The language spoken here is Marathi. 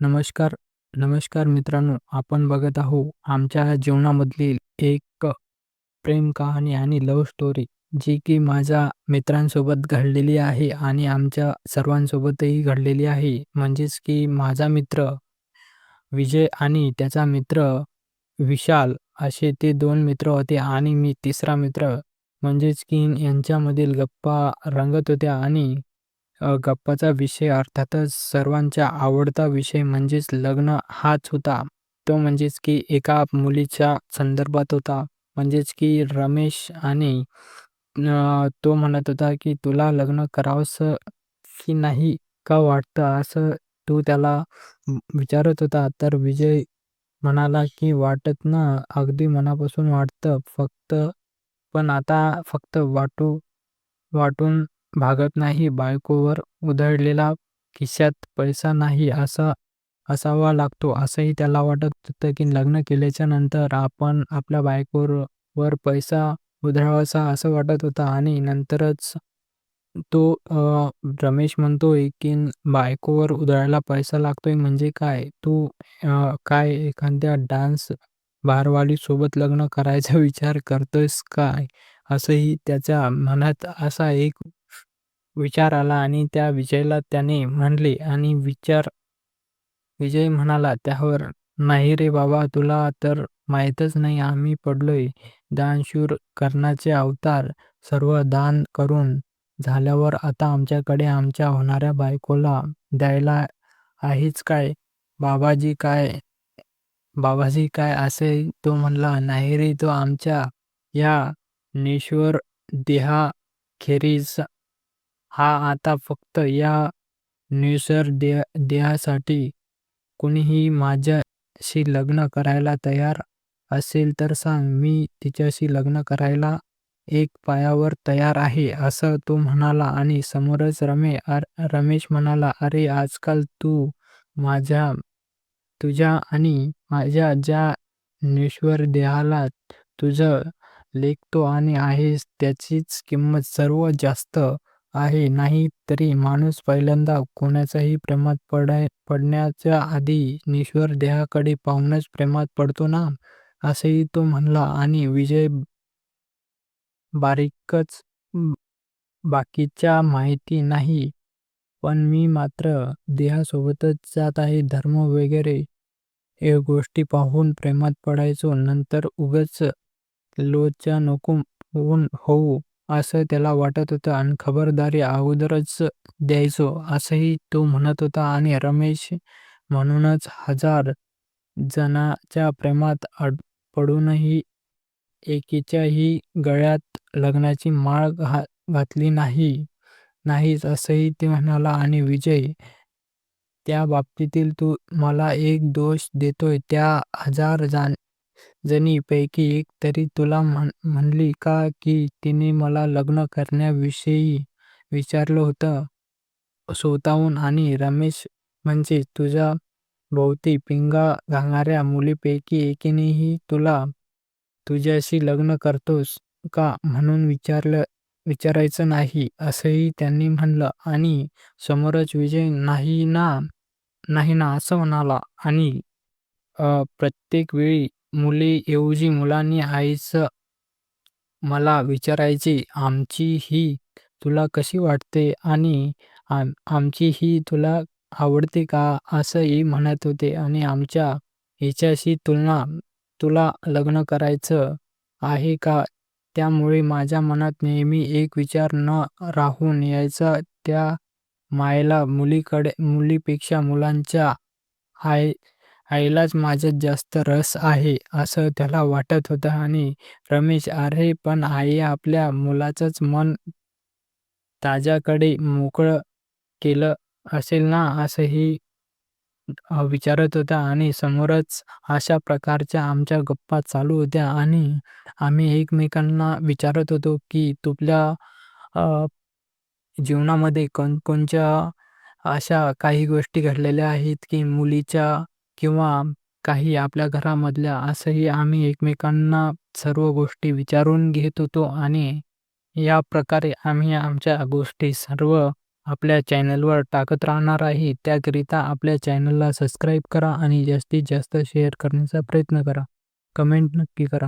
नमस्कार, नमस्कार मित्रांनो. आपण बघत आहो आमच्या जीवनामधली एक प्रेम कहाणी आणि लव्ह स्टोरी, जी की माझ्या मित्रांसोबत घडलेली आहे आणि आमच्या सर्वांसोबतही घडलेली आहे. म्हणजेच की माझा मित्र विजय आणि त्याचा मित्र विशाल असे ते दोन मित्र होते आणि मी तिसरा मित्र. म्हणजेच की यांच्यामधील गप्पा रंगत होत्या आणि गप्पाचा विषय अर्थातच सर्वांचा आवडता विषय म्हणजेच लग्न हाच होता. तो म्हणजेच की एका मुलीच्या संदर्भात होता. म्हणजेच की रमेश आणि तो म्हणत होता की तुला लग्न करावंसं की नाही का वाटतं असं तो त्याला विचारत होता. तर विजय म्हणाला की वाटत ना अगदी मनापासून वाटतं फक्त पण आता फक्त वाटू वाटून भागत नाही बायकोवर उधळलेला खिशात पैसा नाही असा असावा लागतो असंही त्याला वाटत होतं की लग्न केल्याच्यानंतर आपण आपल्या बायकोवर पैसा उधळावासा असं वाटत होता. आणि नंतरच तो रमेश म्हणतोय की बायकोवर उधळायला पैसा लागतोय म्हणजे काय? तू काय एखाद्या डान्स बारवाली सोबत लग्न करायचा विचार करतोयस काय? असंही त्याच्या मनात असा एक विचार आला आणि त्या विजयला त्याने म्हणले आणि विचार विजय म्हणाला त्यावर नाही रे बाबा तुला तर माहीतच नाही आम्ही पडलोय. दानशूर कर्णाचे अवतार सर्व दान करून झाल्यावर आता आमच्याकडे आमच्या होणाऱ्या बायकोला द्यायला आहेच काय? बाबाजी काय बाबाजी काय असे तो म्हणला नाही रे तो आमच्या या नेश्वर देहाखेरीज हा आता फक्त या निसर देहासाठी कुणीही माझ्याशी लग्न करायला तयार असेल तर सांग मी तिच्याशी लग्न करायला एक पायावर तयार आहे असं तो म्हणाला आणि समोरच रमे रमेश म्हणाला अरे आजकाल तू माझ्या तुझ्या आणि माझ्या ज्या नेश्वर देहाला तुझं लेखतो आणि आहेस त्याचीच किंमत सर्व जास्त आहे. नाही तरी माणूस पहिल्यांदा कोणाच्याही प्रेमात पडाय पडण्याच्या आधी नेश्वर देहाकडे पाहूनच प्रेमात पडतो ना? असंही तो म्हणला आणि विजय बारीकच बाकीच्या माहिती नाही पण मी मात्र देहासोबतच जात आहे. धर्म वगैरे हे गोष्टी पाहून प्रेमात पडायचो. नंतर उगाच लोचा नको होऊ असं त्याला वाटत होतं आणि खबरदारी अगोदरच द्यायचो असंही तो म्हणत होता. आणि रमेश म्हणूनच हजार जणाच्या प्रेमात पडूनही एकीच्याही गळ्यात लग्नाची माळ घा घातली नाही नाहीच असंही ते म्हणाला. आणि विजय त्या बाबतीतील तू मला एक दोष देतोय. त्या हजार जाण जणी पैकी एक तरी तुला म्हणली का की तिने मला लग्न करण्याविषयी विचारलं होतं. स्वतःहून आणि रमेश म्हणजे तुझ्या भोवती पिंगा घालणाऱ्या मुलीपैकी एकीनेही तुला तुझ्याशी लग्न करतोस का म्हणून विचारलं विचारायचं नाही असंही त्यांनी म्हणलं आणि समोरच विजय नाही ना नाही ना असं म्हणाला आणि प्रत्येक वेळी मुलीऐवजी मुलांनी आईचं मला विचारायची आमची ही तुला कशी वाटते आणि आमची ही तुला आवडते का? असंही म्हणत होते आणि आमच्या हिच्याशी तुलना तुला लग्न करायचं आहे का? त्यामुळे माझ्या मनात नेहमी एक विचार न राहून यायचा त्या मायला मुलीकडे मुलीपेक्षा मुलांच्या आहे आईलाच माझ्यात जास्त रस आहे असं त्याला वाटत होतं. आणि रमेश अरे पण आई आपल्या मुलाचंच मन ताज्याकडे मोकळं केलं असेल ना? असंही विचारत होता. आणि समोरच अशा प्रकारच्या आमच्या गप्पा चालू होत्या. आणि आम्ही एकमेकांना विचारत होतो की तुपल्या जीवनामध्ये कोणकोणच्या अशा काही गोष्टी घडलेल्या आहेत की मुलीच्या किंवा काही आपल्या घरामधल्या असंही आम्ही एकमेकांना सर्व गोष्टी विचारून घेत होतो आणि या प्रकारे आम्ही आमच्या गोष्टी सर्व आपल्या चॅनलवर टाकत राहणार आहे. त्याकरिता आपल्या चॅनलला सबस्क्राईब करा आणि जास्तीत जास्त शेअर करण्याचा प्रयत्न करा. कमेंट नक्की करा.